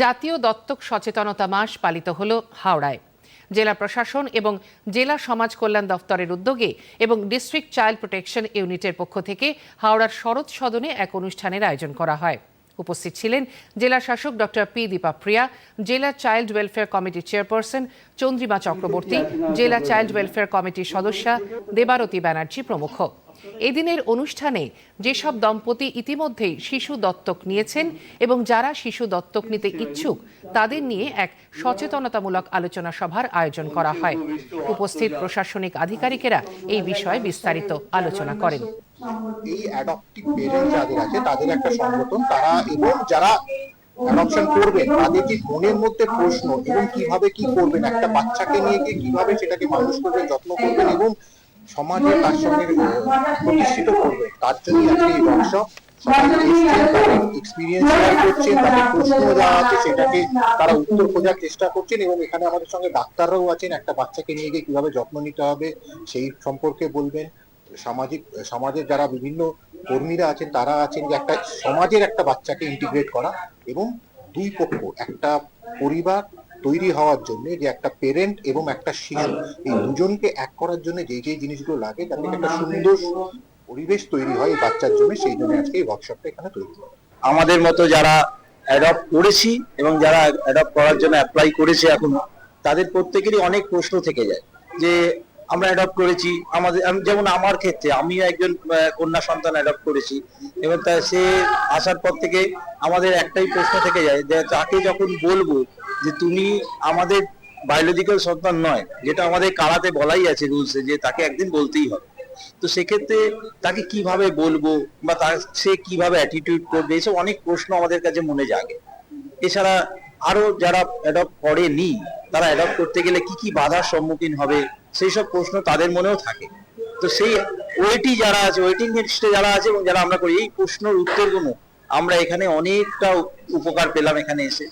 জাতীয় দত্তক সচেতনতা মাস পালিত হল হাওড়ায়। জেলা প্রশাসন এবং জেলা সমাজ কল্যাণ দফতরের উদ্যোগে এবং ডিস্ট্রিক্ট চাইল্ড প্রোটেকশন ইউনিটের পক্ষ থেকে হাওড়ার শরৎ সদনে এক অনুষ্ঠানের আয়োজন করা হয়। উপস্থিত ছিলেন জেলা শাসক ডক্টর পি দীপা প্রিয়া জেলা চাইল্ড ওয়েলফেয়ার কমিটির চেয়ারপারসন চন্দ্রিমা চক্রবর্তী, জেলা চাইল্ড ওয়েলফেয়ার কমিটির সদস্যা দেবারতী ব্যানার্জি প্রমুখ। এদিনের অনুষ্ঠানে যেসব দম্পতি ইতিমধ্যেই শিশু দত্তক নিয়েছেন এবং যারা শিশু দত্তক নিতে ইচ্ছুক, তাদের নিয়ে এক সচেতনতামূলক আলোচনা সভার আয়োজন করা হয়। উপস্থিত প্রশাসনিক আধিকারিকেরা এই বিষয়ে বিস্তারিত আলোচনা করেন। এই অ্যাডপটিভ পেরেন্ট যাদের আছে, তাদের একটা সংগঠন, তারা এবং যারা অ্যাডপশন করবেন তাদের যে মনের মধ্যে প্রশ্ন এবং কীভাবে কি করবেন? একটা বাচ্চাকে নিয়ে গিয়ে কীভাবে সেটাকে মানুষ করবেন যত্ন করবেন এবং সমাজে তার সঙ্গে প্রতিষ্ঠিত করবেন তার জন্য আজকে এই ওয়ার্কশপ এক্সপিরিয়েন্স শেয়ার করছেন তাদের প্রশ্ন যা আছে সেটাকে তারা উত্তর খোঁজার চেষ্টা করছেন এবং এখানে আমাদের সঙ্গে ডাক্তাররাও আছেন একটা বাচ্চাকে নিয়ে গিয়ে কীভাবে যত্ন নিতে হবে সেই সম্পর্কে বলবেন। সামাজিক সমাজের যারা বিভিন্ন কর্মীরা আছেন তারা আছেন যে একটা সমাজের একটা বাচ্চাকে ইন্টিগ্রেট করা এবং দুই পক্ষ একটা পরিবার তৈরি হওয়ার জন্য যে একটা পেরেন্ট এবং একটা শিশু এই দুজনকে এক করার জন্য যে যে জিনিসগুলো লাগে যাতে একটা সুন্দর পরিবেশ তৈরি হয় বাচ্চার জন্য, সেই জন্য আজকে এই ওয়ার্কশপটা এখানে তৈরি হয় আমাদের মতো যারা অ্যাডপ্ট করেছি এবং যারা অ্যাডপ্ট করার জন্য অ্যাপ্লাই করেছে এখন, তাদের প্রত্যেকেরই অনেক প্রশ্ন থেকে যায় যে আমরা অ্যাডপ্ট করেছি। আমাদের, আমি- যেমন আমার ক্ষেত্রে, আমিও একজন কন্যা সন্তান অ্যাডপ্ট করেছি। এবং তা সে আসার পর থেকে আমাদের একটাই প্রশ্ন থেকে যায়, যে তাকে যখন বলব যে তুমি আমাদের বায়োলজিক্যাল সন্তান নয়, যেটা আমাদের কারাতে বলাই আছে রুলসে যে তাকে একদিন বলতেই হবে। তো সেক্ষেত্রে তাকে কীভাবে বলব বা তার, সে কীভাবে অ্যাটিটিউড করবে, এসব অনেক প্রশ্ন আমাদের কাছে মনে জাগে। এছাড়া আরও যারা অ্যাডপ্ট করেনি, তারা অ্যাডপ্ট করতে গেলে কি কি বাধার সম্মুখীন হবে সেই সব প্রশ্ন তাদের মনেও থাকে। তো সেই ওয়েটি যারা আছে ওয়েটিং লিস্টে যারা আছে এবং যারা আমরা করি, এই প্রশ্নের উত্তরগুলো আমরা এখানে অনেকটা উপকার পেলাম এখানে এসে।